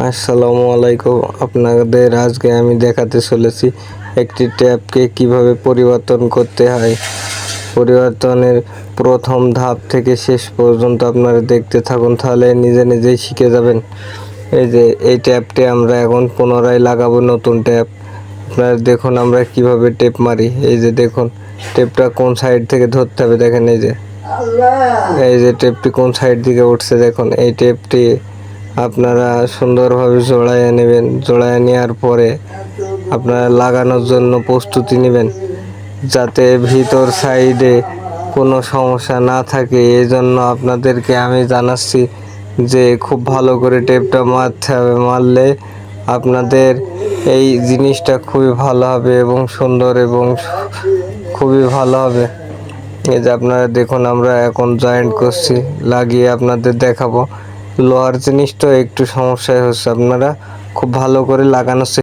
আসসালামু আলাইকুম। আপনাদের আজকে আমি দেখাতে চলেছি একটি ট্যাবকে কীভাবে পরিবর্তন করতে হয়। পরিবর্তনের প্রথম ধাপ থেকে শেষ পর্যন্ত আপনারা দেখতে থাকুন, তাহলে নিজে নিজেই শিখে যাবেন। এই যে, এই ট্যাবটি আমরা এখন পুনরায় লাগাবো নতুন ট্যাব আপনারা দেখুন আমরা কীভাবে টেপ মারি। এই যে দেখুন, টেপটা কোন সাইড থেকে ধরতে হবে দেখেন এই যে। এই যে টেপটি কোন সাইড দিকে উঠছে দেখুন, এই টেপটি আপনারা সুন্দরভাবে জোড়ায় নেবেন জোড়ায় নেওয়ার পরে আপনারা লাগানোর জন্য প্রস্তুতি নেবেন, যাতে ভিতর সাইডে কোনো সমস্যা না থাকে। এই জন্য আপনাদেরকে আমি জানাচ্ছি যে খুব ভালো করে টেপটা মারতে হবে, মারলে আপনাদের এই জিনিসটা খুবই ভালো হবে এবং সুন্দর এবং খুবই ভালো হবে। এই যে আপনারা দেখুন, আমরা এখন জয়েন্ট করছি, লাগিয়ে আপনাদের দেখাবো। লোহার জিনিস তো একটু সমস্যায় হচ্ছে। আপনারা খুব ভালো করে লাগানোর